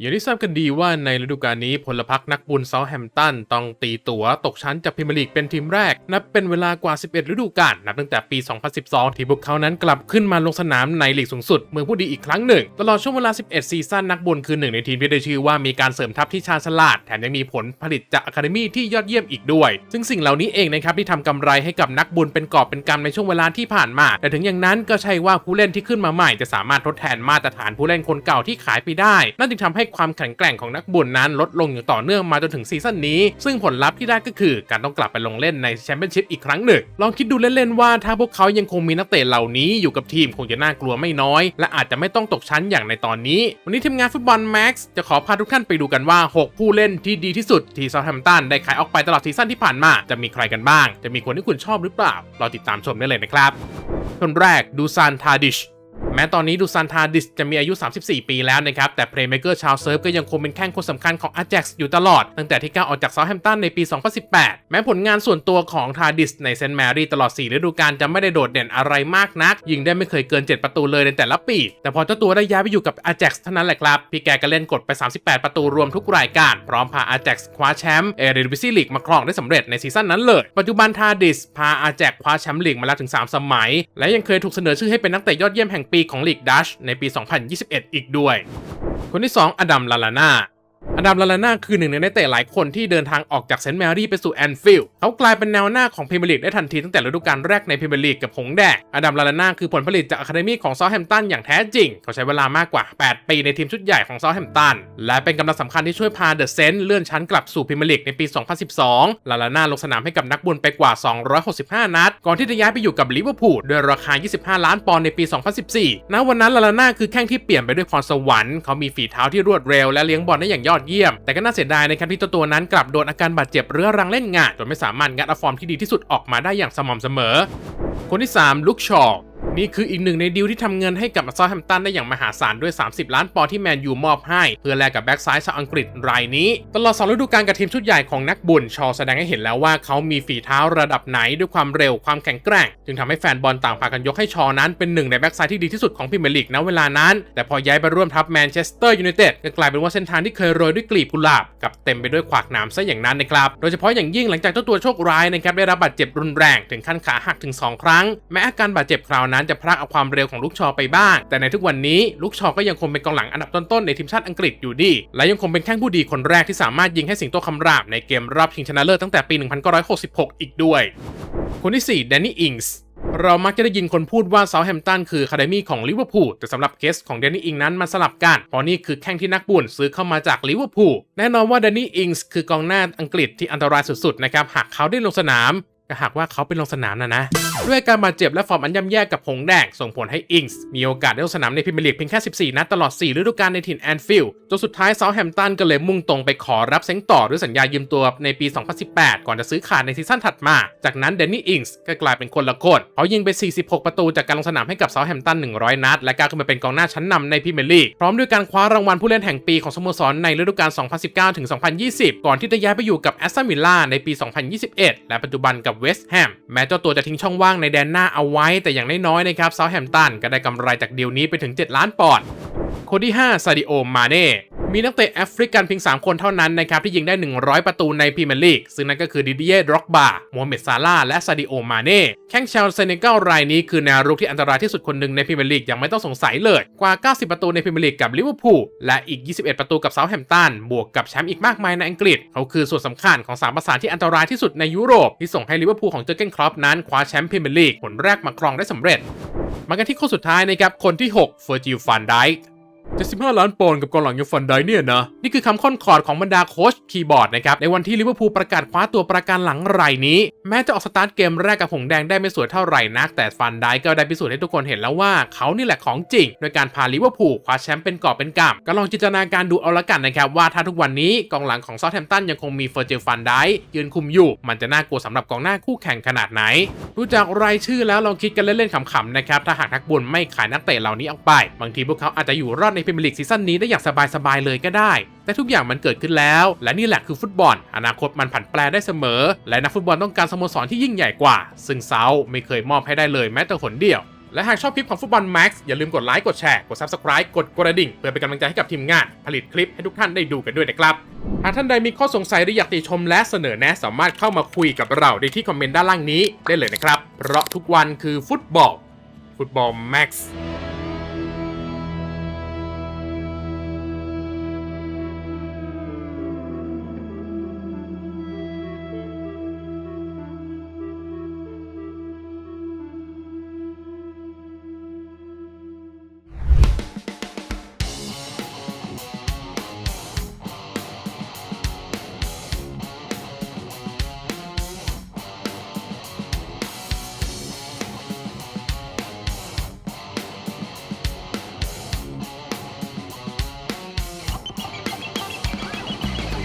อย่างที่ทราบกันดีว่าในฤดูกาลนี้พลพรรคนักบุญเซาแฮมตันต้องตีตัวตกชั้นจากพรีเมียร์ลีกเป็นทีมแรก นับเป็นเวลากว่า 11 ฤดูกาลนับตั้งแต่ปี 2012 ที่พวกเขานั้นกลับขึ้นมาลงสนามในลีกสูงสุด เมืองผู้ดีอีกครั้งหนึ่ง ตลอดช่วงเวลา 11 ซีซั่นนักบุญคือหนึ่งในทีมที่ได้ชื่อว่ามีการเสริมทัพที่ชาญฉลาด แถมยังมีผลผลิตจากอะคาเดมี่ที่ยอดเยี่ยมอีกด้วย ซึ่งสิ่งเหล่านี้เองนะครับที่ทำกำไรให้กับนักบุญเป็นกอบเป็นกำในช่วงเวลาที่ผ่านมา แต่ถึงอย่างนั้นก็ใช่ว่าผู้เล่นที่ขึ้นมาใหม่จะสามารถทดแทนมาตรฐานผู้เล่นคนเก่าที่ขายไปได้นั่นจึงทำให้ความแข็งแกร่งของนักบุญนั้นลดลงอย่างต่อเนื่องมาจนถึงซีซั่นนี้ ซึ่งผลลัพธ์ที่ได้ก็คือการต้องกลับไปลงเล่นในแชมเปี้ยนชิพอีกครั้งหนึ่ง ลองคิดดูเล่นๆว่าถ้าพวกเขายังคงมีนักเตะเหล่านี้อยู่กับทีมคงจะน่ากลัวไม่น้อย และอาจจะไม่ต้องตกชั้นอย่างในตอนนี้ วันนี้ทีมงานฟุตบอลแม็กซ์จะขอพาทุกท่านไปดูกันว่า 6 ผู้เล่นที่ดีที่สุดที่เซาท์แฮมป์ตันได้ขายออกไปตลอดซีซั่นที่ผ่านมาจะมีใครกันบ้าง จะมีคนที่คุณชอบหรือเปล่าเรอติดตามชมได้เลยนะครับคนแรกดูซานทาดิช แม้ตอนนี้ดูซันทาดิสจะมีอายุ 34 ปีแล้วนะครับ แต่เพลย์เมเกอร์ชาวเซิร์ฟก็ยังคงเป็นแข้งคนสำคัญของอา j จ x อยู่ตลอด ตั้งแต่ที่ก้าวออกจากเซาท์แฮมป์ตันในปี 2018 แม้ผลงานส่วนตัวของทาดิสในเซนต์แมรี่ตลอด 4 ฤดูกาลจะไม่ได้โดดเด่นอะไรมากนัก ยิงได้ไม่เคยเกิน 7 ประตูเลยในแต่ละปี แต่พอเจ้าตัวได้ย้ายไปอยู่กับอา j จ x เท่านั้นแหละครับพี่แกก็เล่นกดไป 38 ประตูรวมทุกรายการ พร้อมพาอา j จ x คว้าแชมป์เอเรดิวิซีลีกมาครองได้สำเร็จในซีซั่นนั้นเลย ปัจจุบันทาดิสพาอา j จ x คว้าแชมป์ลีกมาแล้วถึง 3 สมัย และยังเคยถูกเสนอชื่อให้เป็นนักเตะยอดเยี่ยมแห่งปีของลีกดัชในปี 2021 อีกด้วย คนที่ 2 อดัม ลาลาน่า อดัมลาลาน่าคือหนึ่งในนักเตะหลายคนที่เดินทางออกจากเซนต์แมรี่ไปสู่แอนฟิลด์เขากลายเป็นแนวหน้าของพรีเมียร์ลีกได้ทันทีตั้งแต่ฤดูกาลแรกในพรีเมียร์ลีกกับหงแดงอดัมลาลาน่าคือผลผลิตจากอะคาเดมี่ของเซาแฮมป์ตันอย่างแท้จริง เขาใช้เวลามากกว่า 8 ปีในทีมชุดใหญ่ของเซาแฮมป์ตัน และเป็นกำลังสำคัญที่ช่วยพาเดอะเซนต์เลื่อนชั้นกลับสู่พรีเมียร์ลีกในปี 2012 ลาลาน่าลงสนามให้กับนักบุญไปกว่า 265 นัด ก่อนที่จะย้ายไปอยู่กับลิเวอร์พูลด้วยราคา 25 ล้านปอนด์ในปี 2014 ณ วันนั้นลาลาน่าคือแข้งที่เปลี่ยนไปด้วยพรสวรรค์เขามีฝีเท้าที่รวดเร็วและเลี้ยงบอลได้อย่างยอดเยี่ยม แต่ก็น่าเสียดายนะครับที่ตัวตัวนั้นกลับโดนอาการบาดเจ็บเรื้อรังเล่นงานจนไม่สามารถงัดอฟอร์มที่ดีที่สุดออกมาได้อย่างสม่ำเสมอ คนที่ 3 ลุคชอ นี่คืออีกหนึ่งในดีลที่ทำเงินให้กับซาแฮมตันได้อย่างมหาศาลด้วย 30 ล้านปอนด์ที่แมนยูมอบให้ เพื่อแลกกับแบ็กซ้ายชาวอังกฤษรายนี้ ตลอด2ฤดูกาลกับทีมชุดใหญ่ของนักบุญชอแสดงให้เห็นแล้วว่าเขามีฝีเท้าระดับไหนด้วยความเร็วความแข็งแกร่ง จึงทำให้แฟนบอลต่างพากันยกให้ชอนั้นเป็นหนึ่งในแบ็กซ้ายที่ดีที่สุดของพรีเมียร์ลีกณเวลานั้น แต่พอย้ายไปร่วมทัพแมนเชสเตอร์ยูไนเต็ดก็กลายเป็นว่าเส้นทางที่เคยโรยด้วยกลีบกุหลาบกับเต็มไปด้วยขวากหนามซะอย่างนั้นนะครับโดยเฉพาะอย่างยิ่งหลังจากเจ้าตัวโชคร้ายนะครับได้รับบาดเจ็บรุนแรงถึงขั้นขาหักถึงสองครั้งแม้อาการบาดเจ็บคราวนั้นจะพรากเอาความเร็วของลูกชอไปบ้าง แต่ในทุกวันนี้ลูกชอก็ยังคงเป็นกองหลังอันดับต้นๆในทีมชาติอังกฤษอยู่ดี และยังคงเป็นแข้งผู้ดีคนแรกที่สามารถยิงให้สิงโตคำรามในเกมรอบชิงชนะเลิศตั้งแต่ปี 1966 อีกด้วย คนที่ 4 แดนนี่อิงส์เรามักจะได้ยินคนพูดว่าเซาแฮมตันคือคาเดมี่ของลิเวอร์พูลแต่สำหรับเคสของแดนนี่อิงนั้นมันสลับกัน เพราะนี่คือแข้งที่นักบุญซื้อเข้ามาจากลิเวอร์พูลแน่นอนว่าแดนนี่อิงส์คือกองหน้าอังกฤษที่อันตรายสุดๆนะครับหากเขาได้ลงสนาม ก็หากว่าเขาเป็นลงสนามนะนะ ด้วยการบาดเจ็บและฟอร์มอันย่ำแย่กับหงแดง ส่งผลให้อิงส์มีโอกาสได้ลงสนามในพรีเมียร์ลีกเพียงแค่ 14 นัดตลอด 4 ฤดูกาลในถิ่นแอนฟิลด์จนสุดท้ายเซาแฮมตันก็เลยมุ่งตรงไปขอรับเซ้งต่อด้วยสัญญายืมตัวในปี 2018 ก่อนจะซื้อขาดในซีซั่นถัดมา จากนั้นเดนนี่อิงส์ก็กลายเป็นคนละคนเขายิงไป 46 ประตูจากการลงสนามให้กับเซาแฮมตัน 100 นัด และก้าวขึ้นมาเป็นกองหน้าชั้นนำในพรีเมียร์ลีกพร้อมด้วยการคว้ารางวัลผู้เล่นแห่งปีของสโมสรในฤดูกาล 2019-2020 ก่อนที่จะย้ายไปอยู่กับแอสตันวิลล่าในปี 2021 และปัจจุบันกับเวสต์แฮมแม้เจ้าตัวจะทิ้งช่องว่างในแดนหน้าเอาไว้ แต่อย่างน้อยๆนะครับเซาท์แฮมป์ตันก็ได้กำไรจากดีลนี้ไปถึง 7 ล้านปอนด์คนที่ 5 ซาดิโอ มาเน่ มีนักเตะแอฟริกันเพียง 3 คนเท่านั้นนะครับที่ยิงได้ 100 ประตูในพรีเมียร์ลีก ซึ่งนั่นก็คือดิเดียดร็อกบาโมฮัมเหม็ดซาลาห์และซาดิโอ มาเน่ แข้งชาวเซเนกัลรายนี้คือแนวรุกที่อันตรายที่สุดคนหนึ่งในพรีเมียร์ลีกอย่างไม่ต้องสงสัยเลย กว่า 90 ประตูในพรีเมียร์ลีกกับลิเวอร์พูล และอีก 21 ประตูกับเซาท์แฮมป์ตัน บวกกับแชมป์อีกมากมายในอังกฤษ เขาคือส่วนสำคัญของสามประสานที่อันตรายที่สุดในยุโรปที่ส่งให้ลิเวอร์พูลของเจอร์เกนครอปนั้นคว้าแชมป์พรีเมียร์ลีกผลแรกมาครองได้สำเร็จ มากันที่ข้อสุดท้ายนะครับคนที่ 6 เฟอร์จิลฟันไดค์ 75ล้านปอนด์กับกองหลังยูฟันไดเนี่ยนะ นี่คือคำค่อนคอร์ดของบรรดาโค้ชคีย์บอร์ดนะครับ ในวันที่ลิเวอร์พูลประกาศคว้าตัวประกันหลังรายนี้ แม้จะออกสตาร์ทเกมแรกกับหงแดงได้ไม่สวยเท่าไหร่นัก แต่ฟันไดก็ได้พิสูจน์ให้ทุกคนเห็นแล้วว่าเขานี่แหละของจริง โดยการพาลิเวอร์พูลคว้าแชมป์เป็นกอบเป็นกำก็ลองจินตนาการดูเอาละกันนะครับว่าถ้าทุกวันนี้กองหลังของซาท์แฮมป์ตันยังคงมีเฟอร์เจลฟันไดยืนคุมอยู่มันจะน่ากลัวสำหรับกองหน้าคู่แข่งขนาดไหนดูจากรายชื่อแล้วลองคิดกันเล่นๆขำๆนะครับถ้าหากนักบุญไม่ขายนักเตะเหล่านี้ออกไป บางทีพวกเขาอาจจะอยู่รอดในพรีเมียร์ลีกซีซั่นนี้ได้อย่างสบายๆเลยก็ได้ แต่ทุกอย่างมันเกิดขึ้นแล้ว และนี่แหละคือฟุตบอล อนาคตมันผันแปรได้เสมอ และนักฟุตบอลต้องการสโมสรที่ยิ่งใหญ่กว่า ซึ่งเซาไม่เคยมอบให้ได้เลยแม้แต่หนเดียวและหากชอบคลิปของฟุตบอลแม็กซ์อย่าลืมกดไลค์ กดแชร์ กด Subscribe กดกระดิ่ง เพื่อเป็นกำลังใจให้กับทีมงาน ผลิตคลิปให้ทุกท่านได้ดูกันด้วยนะครับ หากท่านใดมีข้อสงสัยหรืออยากติชมและเสนอแนะสามารถเข้ามาคุยกับเราได้ที่คอมเมนต์ด้านล่างนี้ได้เลยนะครับ เพราะทุกวันคือฟุตบอล ฟุตบอลแม็กซ์